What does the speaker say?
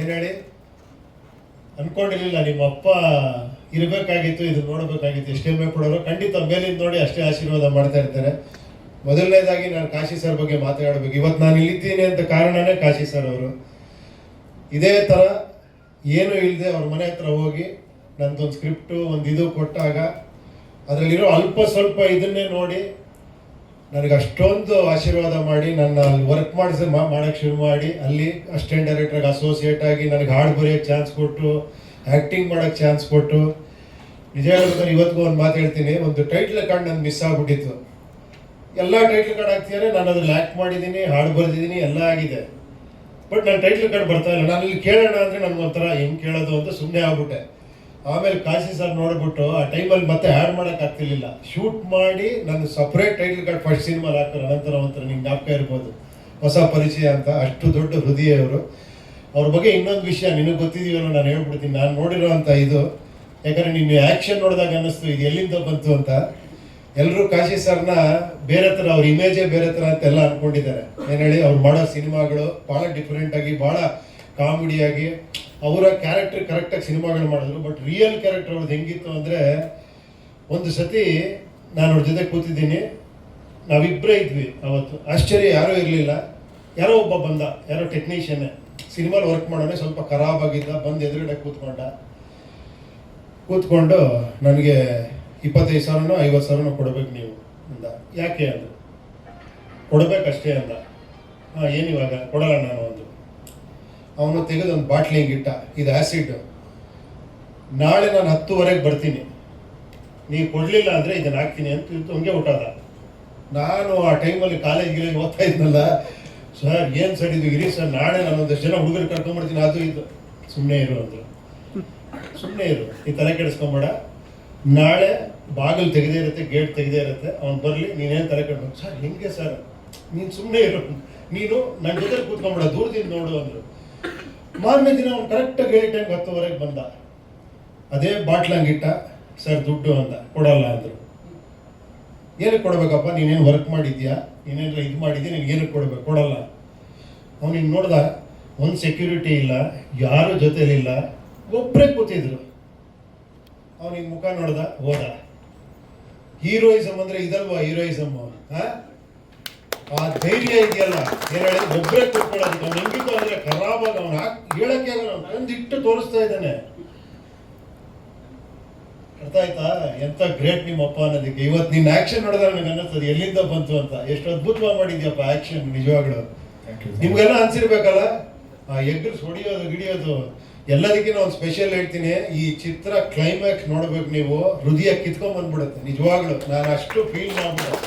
ಏನ್ ಹೇಳಿ? ಅನ್ಕೊಂಡಿರ್ಲಿಲ್ಲ, ನಿಮ್ಮ ಅಪ್ಪ ಇರಬೇಕಾಗಿತ್ತು ಇದು ನೋಡಬೇಕಾಗಿತ್ತು, ಎಷ್ಟೇ ಹೆಮ್ಮೆ ಕೊಡೋರು ಖಂಡಿತ ಮೇಲಿಂದ ನೋಡಿ ಅಷ್ಟೇ ಆಶೀರ್ವಾದ ಮಾಡ್ತಾ ಇರ್ತಾರೆ. ಮೊದಲನೇದಾಗಿ ನಾನು ಕಾಶಿ ಸರ್ ಬಗ್ಗೆ ಮಾತಾಡಬೇಕು ಇವತ್ತು ನಾನು ಇಲ್ಲಿದ್ದೀನಿ ಅಂತ ಕಾರಣನೇ ಕಾಶಿ ಸರ್ ಅವರು. ಇದೇ ಥರ ಏನು ಇಲ್ಲದೆ ಅವ್ರ ಮನೆ ಹತ್ರ ಹೋಗಿ ನಂದೊಂದು ಸ್ಕ್ರಿಪ್ಟು ಒಂದು ಇದು ಕೊಟ್ಟಾಗ, ಅದರಲ್ಲಿರೋ ಅಲ್ಪ ಸ್ವಲ್ಪ ಇದನ್ನೇ ನೋಡಿ ನನಗೆ ಅಷ್ಟೊಂದು ಆಶೀರ್ವಾದ ಮಾಡಿ, ನನ್ನ ಅಲ್ಲಿ ವರ್ಕ್ ಮಾಡಿಸಿ ಮಾಡೋಕ್ಕೆ ಶುರು ಮಾಡಿ, ಅಲ್ಲಿ ಅಸಿಸ್ಟೆಂಟ್ ಡೈರೆಕ್ಟರ್ಗೆ ಅಸೋಸಿಯೇಟ್ ಆಗಿ ನನಗೆ ಹಾಡು ಬರೆಯೋಕ್ಕೆ ಚಾನ್ಸ್ ಕೊಟ್ಟು ಆ್ಯಕ್ಟಿಂಗ್ ಮಾಡೋಕ್ಕೆ ಚಾನ್ಸ್ ಕೊಟ್ಟು, ನಿಜ ಹೇಳ್ಬೇಕು ಇವತ್ತಿಗೂ ಒಂದು ಮಾತು ಹೇಳ್ತೀನಿ, ಒಂದು ಟೈಟ್ಲ್ ಕಾರ್ಡ್ ನನಗೆ ಮಿಸ್ ಆಗ್ಬಿಟ್ಟಿತ್ತು. ಎಲ್ಲ ಟೈಟ್ಲ್ ಕಾರ್ಡ್ ಹಾಕ್ತಿದ್ದಾರೆ ನಾನು ಅದ್ರಲ್ಲಿ ಆ್ಯಕ್ಟ್ ಮಾಡಿದ್ದೀನಿ ಹಾಡು ಬರೆದಿದ್ದೀನಿ ಎಲ್ಲ ಆಗಿದೆ. ಬಟ್ ನಾನು ಟೈಟ್ಲ್ ಕಾರ್ಡ್ ಬರ್ತಾ ಇಲ್ಲ. ನಾನು ಇಲ್ಲಿ ಕೇಳೋಣ ಅಂದರೆ ನನಗೊಂಥರ ಹೆಂಗೆ ಕೇಳೋದು ಅಂತ ಸುಮ್ಮನೆ ಆಗ್ಬಿಟ್ಟೆ. ಆಮೇಲೆ ಕಾಶಿ ಸರ್ ನೋಡ್ಬಿಟ್ಟು ಆ ಟೈಮಲ್ಲಿ ಮತ್ತೆ ಆ್ಯಡ್ ಮಾಡೋಕೆ ಆಗ್ತಿರ್ಲಿಲ್ಲ. ಶೂಟ್ ಮಾಡಿ ನನ್ನ ಸಪ್ರೇಟ್ ಟೈಟಲ್ ಕಾರ್ಡ್ ಫಸ್ಟ್ ಸಿನಿಮಾಲ್ ಹಾಕೋರು ಅನಂತರ ಒಂಥರ ನಿಮ್ಮ ಜ್ಞಾಪಕ ಇರ್ಬೋದು. ಹೊಸ ಪರಿಚಯ ಅಂತ. ಅಷ್ಟು ದೊಡ್ಡ ಹೃದಯ ಅವರು ಅವ್ರ ಬಗ್ಗೆ ಇನ್ನೊಂದು ವಿಷಯ ನಿನಗೆ ಗೊತ್ತಿದೆಯಲ್ಲ ನಾನು ಹೇಳ್ಬಿಡ್ತೀನಿ. ನಾನು ನೋಡಿರೋ ಇದು. ಯಾಕಂದರೆ ನೀನು ಆ್ಯಕ್ಷನ್ ನೋಡಿದಾಗ ಅನ್ನಿಸ್ತು, ಇದು ಎಲ್ಲಿಂದ ಬಂತು ಅಂತ. ಎಲ್ಲರೂ ಕಾಶಿ ಸರ್ನ ಬೇರೆ ಥರ ಅವ್ರ ಇಮೇಜೇ ಬೇರೆ ಥರ ಅಂತ ಎಲ್ಲ ಅನ್ಕೊಂಡಿದ್ದಾರೆ. ಏನು ಹೇಳಿ, ಅವ್ರು ಮಾಡೋ ಸಿನಿಮಾಗಳು ಭಾಳ ಡಿಫ್ರೆಂಟಾಗಿ ಭಾಳ ಕಾಮಿಡಿಯಾಗಿ ಅವರ ಕ್ಯಾರೆಕ್ಟರ್ ಕರೆಕ್ಟಾಗಿ ಸಿನಿಮಾಗಳು ಮಾಡಿದ್ರು ಬಟ್ ರಿಯಲ್ ಕ್ಯಾರೆಕ್ಟರ್ ಅವ್ರದ್ದು ಹೆಂಗಿತ್ತು ಅಂದರೆ, ಒಂದು ಸತಿ ನಾನು ಅವ್ರ ಜೊತೆ ಕೂತಿದ್ದೀನಿ ನಾವಿಬ್ಬರೇ ಇದ್ವಿ ಅವತ್ತು. ಆಶ್ಚರ್ಯ, ಯಾರೂ ಇರಲಿಲ್ಲ. ಯಾರೋ ಒಬ್ಬ ಬಂದ, ಯಾರೋ ಟೆಕ್ನಿಷಿಯನ್ನೇ ಸಿನಿಮಾಲ್ ವರ್ಕ್ ಮಾಡೋಣ ಸ್ವಲ್ಪ ಖರಾಬ್ ಆಗಿದ್ದ, ಬಂದು ಎದುರುಗಡೆ ಕೂತ್ಕೊಂಡ. ಕೂತ್ಕೊಂಡು ನನಗೆ ಇಪ್ಪತ್ತೈದು ಸಾವಿರನೋ, ಐವತ್ತು ಸಾವಿರನೋ ಕೊಡ್ಬೇಕು ನೀವು ಅಂದ. ಯಾಕೆ ಅಂದರು. ಕೊಡಬೇಕಷ್ಟೇ ಅಂದ. ಹಾಂ, ಏನು ಇವಾಗ? ಕೊಡಲ್ಲ ನಾನು ಅಂದು ಅವನು ತೆಗೆದು ಒಂದು ಬಾಟ್ಲಿ ಇಟ್ಟ ಇದು ಆ್ಯಸಿಡ್ ನಾಳೆ ನಾನು ಹತ್ತುವರೆಗೆ ಬರ್ತೀನಿ. ನೀವು ಕೊಡಲಿಲ್ಲ ಅಂದರೆ ಇದನ್ನು ಹಾಕ್ತೀನಿ ಅಂತ ಹಂಗೆ ಹುಟ್ಟದ ನಾನು ಆ ಟೈಮಲ್ಲಿ ಕಾಲೇಜ್ ಗಿಲೇಜ್ ಓದ್ತಾ ಇದ್ನಲ್ಲ ಸರ್ ಏನು ಸರ್ ಇದು? ಇರಿ ಸರ್ ನಾಳೆ ನಾನು ಒಂದಷ್ಟು ಜನ ಹುಡುಗರು ಕರ್ಕೊಂಡ್ಬಿಡ್ತೀನಿ ಅದು ಇದು. ಸುಮ್ಮನೆ ಇರು ಅಂದರು. ಸುಮ್ಮನೆ ಇರು ಈ ತಲೆ ಕೆಡಿಸ್ಕೊಂಬೇಡ. ನಾಳೆ ಬಾಗಿಲು ತೆಗೆದೇ ಇರುತ್ತೆ ಗೇಟ್ ತೆಗೆದೇ ಇರುತ್ತೆ, ಅವ್ನು ಬರಲಿ ನೀನೇನು ತಲೆ ಕೆಡ್ಬೇಕು ಸರ್ ಹೆಂಗೆ ಸರ್ ನೀನು ಸುಮ್ಮನೆ ಇರು. ನೀನು ನನ್ನ ಜೊತೆ ಕೂತ್ಕೊಂಬೇಡ, ದೂರದಿಂದ ನೋಡು ಅಂದರು. ಮಾರನೇ ದಿನ ಅವ್ನು ಕರೆಕ್ಟಾಗಿ ಹೇಳಿ ಟೈಮ್ಗೆ ಹತ್ತುವರೆಗೆ ಬಂದ. ಅದೇ ಬಾಟ್ಲಂಗೆ ಹಂಗಿಟ್ಟ ಸರ್, ದುಡ್ಡು ಅಂದ ಕೊಡಲ್ಲ ಅಂದರು. ಏನಕ್ಕೆ ಕೊಡಬೇಕಪ್ಪ? ನೀನೇನು ವರ್ಕ್ ಮಾಡಿದ್ಯಾ? ನೀನೇನು ಇದು ಮಾಡಿದ್ಯಾ? ನಿನಗೆ ಏನಕ್ಕೆ ಕೊಡಬೇಕು? ಕೊಡಲ್ಲ. ಅವ್ನು ನೋಡ್ದ, ಒಂದು ಸೆಕ್ಯೂರಿಟಿ ಇಲ್ಲ, ಯಾರು ಜೊತೆಲಿಲ್ಲ. ಒಬ್ಬರೇ ಕೂತಿದ್ರು. ಅವನಿಗೆ ಮುಖ ನೋಡ್ದ, ಹೋದ. ಹೀರೋಯಿಸಮ್ ಅಂದರೆ ಇದಲ್ವಾ ಹೀರೋಯಿಸಮ್ ಆ ಧೈರ್ಯ ಇದೆಯಲ್ಲ? ಏನ್ ಹೇಳಿ ಒಬ್ಬರೇ ಕೂತ್ಕೊಳ್ಳೋದಕ್ಕೆ ಅವ್ನು ಹೆಂಗಿತ್ತು ಅಂದ್ರೆ ಖರಾಬಾಗ ಹಾಕಿ ಹೇಳಕ್ಕೆ ಆಗಲ್ಲ. ಅವ್ನು ತಂದಿಟ್ಟು ತೋರಿಸ್ತಾ ಇದ್ದಾನೆ. ಅರ್ಥ ಆಯ್ತಾ? ಎಂತ ಗ್ರೇಟ್ ನಿಮ್ಮ ಅಪ್ಪ ಅನ್ನೋದಕ್ಕೆ. ಇವತ್ತು ನಿನ್ನ ಆಕ್ಷನ್ ನೋಡಿದ್ರೆ ನನಗೆ ಅನ್ನಿಸ್ತದೆ. ಎಲ್ಲಿಂದ ಬಂತು ಅಂತ. ಎಷ್ಟು ಅದ್ಭುತವಾಗಿ ಮಾಡಿದ್ಯಪ್ಪ ಆಕ್ಷನ್ ನಿಜವಾಗ್ಲು. ನಿಮ್ಗೆಲ್ಲ ಅನ್ಸಿರ್ಬೇಕಲ್ಲ? ಆ ಎಗ್ರಸ್ ಹೊಡಿಯೋದು. ಗಿಡಿಯೋದು ಎಲ್ಲದಕ್ಕಿಂತ ಒಂದು ಸ್ಪೆಷಲ್ ಹೇಳ್ತೀನಿ. ಈ ಚಿತ್ರ ಕ್ಲೈಮ್ಯಾಕ್ಸ್ ನೋಡ್ಬೇಕು ನೀವು. ಹೃದಯ ಕಿತ್ಕೊಂಡ್ ಬಂದ್ಬಿಡುತ್ತೆ. ನಿಜವಾಗ್ಲು. ನಾನು ಅಷ್ಟು ಫೀಲ್ ಮಾಡ್ಬಿಟ್ಟು.